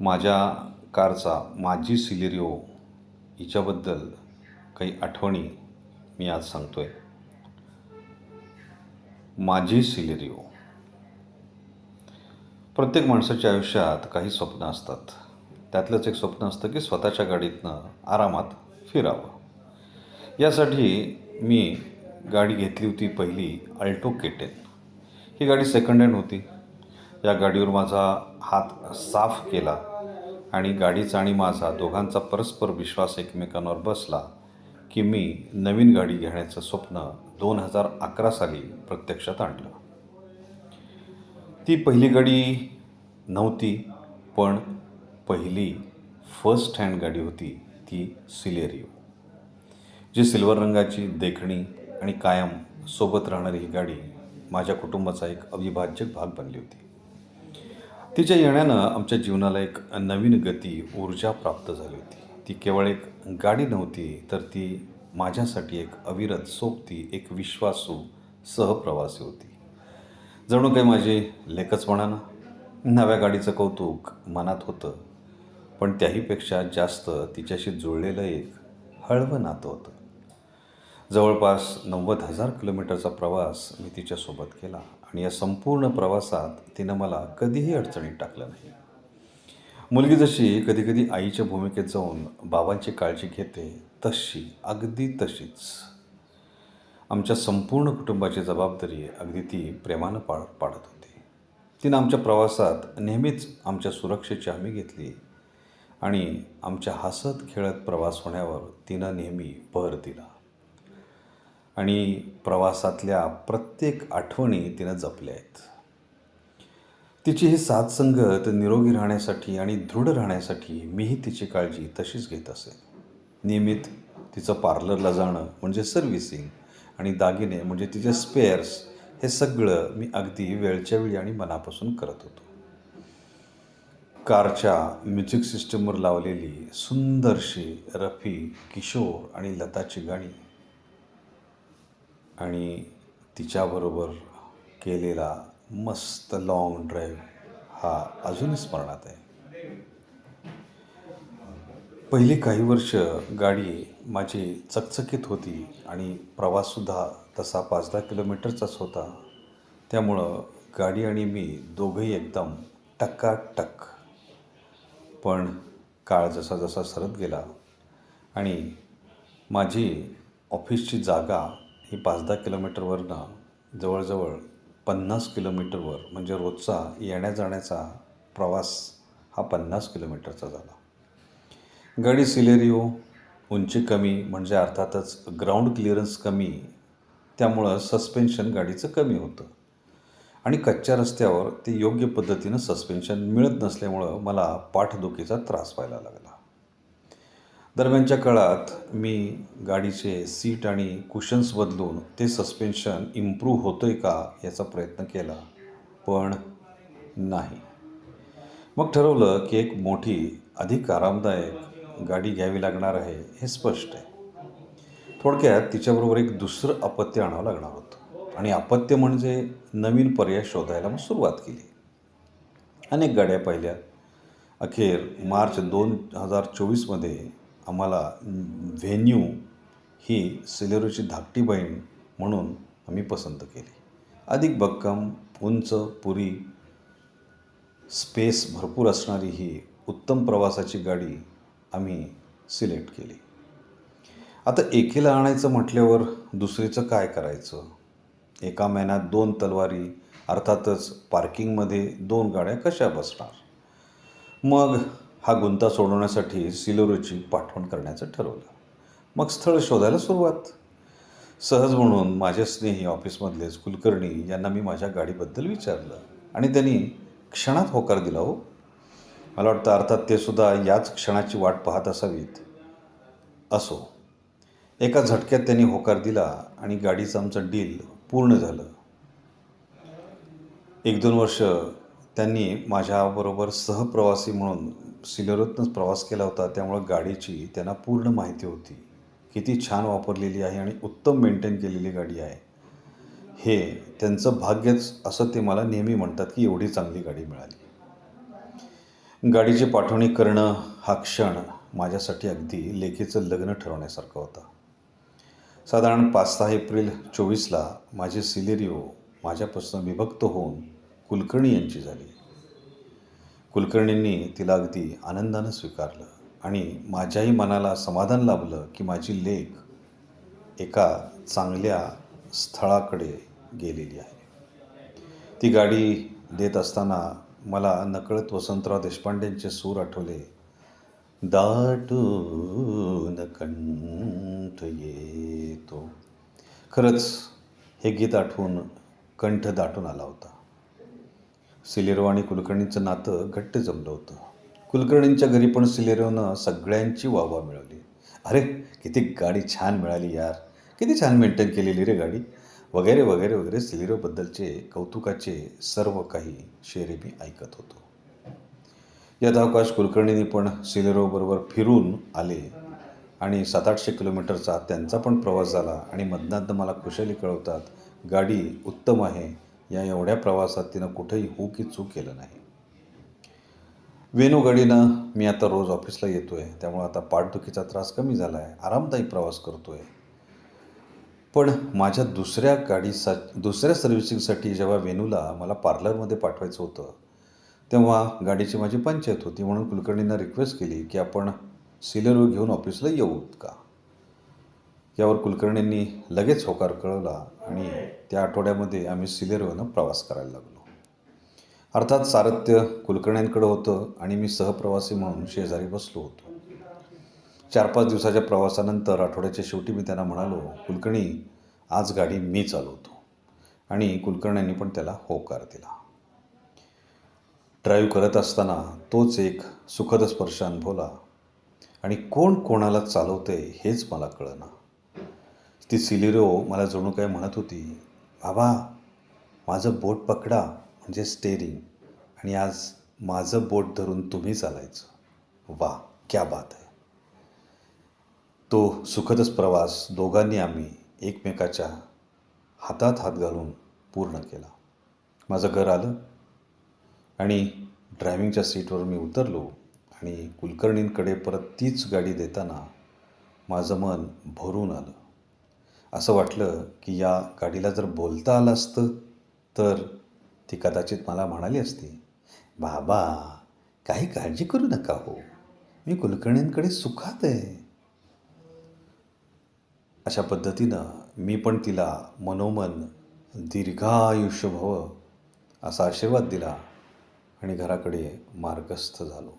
माझ्या कारचा माझी सिलेरिओ हिच्याबद्दल काही आठवणी मी आज सांगतो आहे माझी सिलेरिओ. प्रत्येक माणसाच्या आयुष्यात काही स्वप्न असतात. त्यातलंच एक स्वप्न असतं की स्वतःच्या गाडीतनं आरामात फिरावं. यासाठी मी गाडी घेतली होती पहिली अल्टो केटेन. ही गाडी सेकंड हँड होती. या गाडीवर माझा हात साफ केला आणि गाडीचा आणि माझा दोघांचा परस्पर विश्वास एकमेकांवर बसला की मी नवीन गाडी घेण्याचं स्वप्न दोन हजार अकरा साली प्रत्यक्षात आणलं. ती पहिली गाडी नव्हती पण पहिली फर्स्ट हँड गाडी होती ती सिलेरिओ जी सिल्वर रंगाची देखणी आणि कायम सोबत राहणारी ही गाडी माझ्या कुटुंबाचा एक अविभाज्य भाग बनली होती. तिच्या येण्यानं आमच्या जीवनाला एक नवीन गती ऊर्जा प्राप्त झाली होती. ती केवळ एक गाडी नव्हती तर ती माझ्यासाठी एक अविरत सोबती एक विश्वासू सहप्रवासी होती. जणू काही माझे लेखच म्हणा ना नव्या गाडीचं कौतुक मनात होतं पण त्याहीपेक्षा जास्त तिच्याशी जुळलेलं एक हळवं नातं होतं. जवळपास नव्वद हजार किलोमीटरचा प्रवास मी तिच्यासोबत केला. आणि या संपूर्ण प्रवासात तिनं मला कधीही अडचणीत टाकलं नाही. मुलगी जशी कधीकधी आईच्या भूमिकेत जाऊन बाबांची काळजी घेते तशी अगदी तशीच. आमच्या संपूर्ण कुटुंबाची जबाबदारी अगदी ती प्रेमानं पाळ पाडत होती. तिनं आमच्या प्रवासात नेहमीच आमच्या सुरक्षेची हमी घेतली आणि आमच्या हसत खेळत प्रवास होण्यावर तिनं नेहमी भर दिला. आणि प्रवासातल्या प्रत्येक आठवणी तिनं जपल्या आहेत. तिची ही साथसंगत निरोगी राहण्यासाठी आणि दृढ राहण्यासाठी मीही तिची काळजी तशीच घेत असे. नियमित तिचं पार्लरला जाणं म्हणजे सर्व्हिसिंग आणि दागिने म्हणजे तिचे स्पेअर्स हे सगळं मी अगदी वेळच्या वेळी आणि मनापासून करत होतो. कारच्या म्युझिक सिस्टमवर लावलेली सुंदरशी रफी किशोर आणि लताची गाणी आणि तिच्याबरोबर केलेला मस्त लाँग ड्राईव्ह हा अजूनही स्मरणात आहे. पहिली काही वर्ष गाडी माझी चकचकीत होती आणि प्रवाससुद्धा तसा पाच दहा किलोमीटरचाच होता. त्यामुळं गाडी आणि मी दोघंही एकदम टक्काटक पण काळ जसा जसा सरत गेला आणि माझी ऑफिसची जागा ही पाच दहा किलोमीटरवरनं जवळजवळ पन्नास किलोमीटरवर म्हणजे रोजचा येण्या जाण्याचा प्रवास हा पन्नास किलोमीटरचा झाला. गाडी सिलेरिओ उंची कमी म्हणजे अर्थातच ग्राउंड क्लिअरन्स कमी त्यामुळं सस्पेन्शन गाडीचं कमी होतं. आणि कच्च्या रस्त्यावर ते योग्य पद्धतीनं सस्पेन्शन मिळत नसल्यामुळं मला पाठदुखीचा त्रास व्हायला लागला. दरम्यानच्या काळात मी गाडीचे सीट आणि कुशन्स बदलून ते सस्पेन्शन इम्प्रूव्ह होतं आहे का याचा प्रयत्न केला पण नाही. मग ठरवलं की एक मोठी अधिक आरामदायक गाडी घ्यावी लागणार आहे हे स्पष्ट आहे. थोडक्यात तिच्याबरोबर एक दुसरं अपत्य आणावं लागणार होतं. आणि अपत्य म्हणजे नवीन पर्याय शोधायला मग सुरुवात केली. अनेक गाड्या पाहिल्या. अखेर मार्च दोन हजार चोवीसमध्ये आम्हाला व्हेन्यू ही सिलेरोची धाकटी बहीण म्हणून आम्ही पसंत केली. अधिक भक्कम उंच पुरी स्पेस भरपूर असणारी ही उत्तम प्रवासाची गाडी आम्ही सिलेक्ट केली. आता एकीला आणायचं म्हटल्यावर दुसरीचं काय करायचं? एका महिन्यात दोन तलवारी अर्थातच पार्किंगमध्ये दोन गाड्या कशा बसणार? मग हा गुंता सोडवण्यासाठी सिलोरोची पाठवण करण्याचं ठरवलं. मग स्थळ शोधायला सुरुवात. सहज म्हणून माझे स्नेही ऑफिसमधलेच कुलकर्णी यांना मी माझ्या गाडीबद्दल विचारलं आणि त्यांनी क्षणात होकार दिला हो. मला वाटतं अर्थात ते सुद्धा याच क्षणाची वाट पाहत असावीत. असो. एका झटक्यात त्यांनी होकार दिला आणि गाडीचं आमचं डील पूर्ण झालं. एक दोन वर्ष त्यांनी माझ्याबरोबर सहप्रवासी म्हणून सिलेरोतनंच प्रवास केला होता. त्यामुळं गाडीची त्यांना पूर्ण माहिती होती. किती छान वापरलेली आहे आणि उत्तम मेंटेन केलेली गाडी आहे. हे त्यांचं भाग्यच असं ते मला नेहमी म्हणतात की एवढी चांगली गाडी मिळाली. गाडीची पाठवणी करणं हा क्षण माझ्यासाठी अगदी लेखीचं लग्न ठरवण्यासारखं होता. साधारण पाच सहा एप्रिल चोवीसला माझी सिलेरिओ माझ्यापासून विभक्त होऊन कुलकर्णी यांची झाली. कुलकर्णींनी तिला अगदी आनंदानं स्वीकारलं आणि माझ्याही मनाला समाधान लाभलं की माझी लेख एका चांगल्या स्थळाकडे गेलेली आहे. ती गाडी देत असताना मला नकळत वसंतराव देशपांडेंचे सूर आठवले. दाटून कंठ येतो. खरंच हे गीत आठवून कंठ दाटून आला होता. सिलेरो आणि कुलकर्णीचं नातं घट्ट जमलं होतं. कुलकर्णींच्या घरी पण सिलेरोनं सगळ्यांची वाहवा मिळवली अरे किती गाडी छान मिळाली यार. किती छान मेंटेन केलेली रे गाडी. वगैरे वगैरे वगैरे सिलेरोबद्दलचे कौतुकाचे सर्व काही शेरे मी ऐकत होतो. यथावकाश कुलकर्णींनी पण सिलेरोबरोबर फिरून आले आणि सात आठशे किलोमीटरचा त्यांचा पण प्रवास झाला आणि मधनातनं मला कुशली कळवतात गाडी उत्तम आहे या एवढ्या प्रवासात तिनं कुठेही हो की चूक केलं नाही. वेणूगडीनं मी आता रोज ऑफिसला येतो आहे त्यामुळं आता पाठदुखीचा त्रास कमी झाला आहे आरामदायी प्रवास करतो आहे पण माझ्या दुसऱ्या गाडीसा दुसऱ्या सर्व्हिसिंगसाठी जेव्हा वेणूला मला पार्लरमध्ये पाठवायचं होतं तेव्हा गाडीची माझी पंचायत होती म्हणून कुलकर्णींना रिक्वेस्ट केली की आपण सिलेरो घेऊन ऑफिसला येऊत का? यावर कुलकर्णींनी लगेच होकार कळवला. आणि त्या आठवड्यामध्ये आम्ही सिलेरोनं प्रवास करायला लागलो. अर्थात सारथ्य कुलकर्ण्यांकडं होतं आणि मी सहप्रवासी म्हणून शेजारी बसलो होतो. चार पाच दिवसाच्या प्रवासानंतर आठवड्याच्या शेवटी मी त्यांना म्हणालो कुलकर्णी आज गाडी मी चालवतो. आणि कुलकर्ण्यांनी पण त्याला होकार दिला. ड्राईव्ह करत असताना तोच एक सुखद स्पर्श अनुभवला. आणि कोण कोणाला चालवते हेच मला कळना. ती सिलिरो मला जणू काय म्हणत होती बाबा माझं बोट पकडा म्हणजे स्टेरिंग आणि आज माझं बोट धरून तुम्ही चालायचं. वा क्या बात आहे तो सुखदच प्रवास दोघांनी आम्ही एकमेकाच्या हातात हात घालून पूर्ण केला. माझं घर आलं आणि ड्रायव्हिंगच्या सीटवर मी उतरलो आणि कुलकर्णींकडे परत तीच गाडी देताना माझं मन भरून आलं. असं वाटलं की या गाडीला जर बोलता आलं असतं तर ती कदाचित मला म्हणाली असती बाबा काही काळजी करू नका हो. मी कुलकर्णींकडे सुखात आहे. अशा पद्धतीनं मी पण तिला मनोमन दीर्घायुष्य भव असा आशीर्वाद दिला आणि घराकडे मार्गस्थ झालो.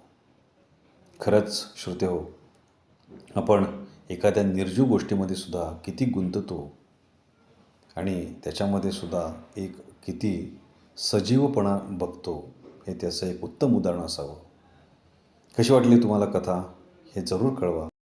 खरंच श्रोते हो आपण एखाद्या निर्जीव गोष्टीमध्ये सुद्धा किती गुंततो आणि त्याच्यामध्ये सुद्धा एक किती सजीवपणा बघतो हे त्याचं एक उत्तम उदाहरण असावं. कशी वाटली तुम्हाला कथा? हे जरूर कळवा.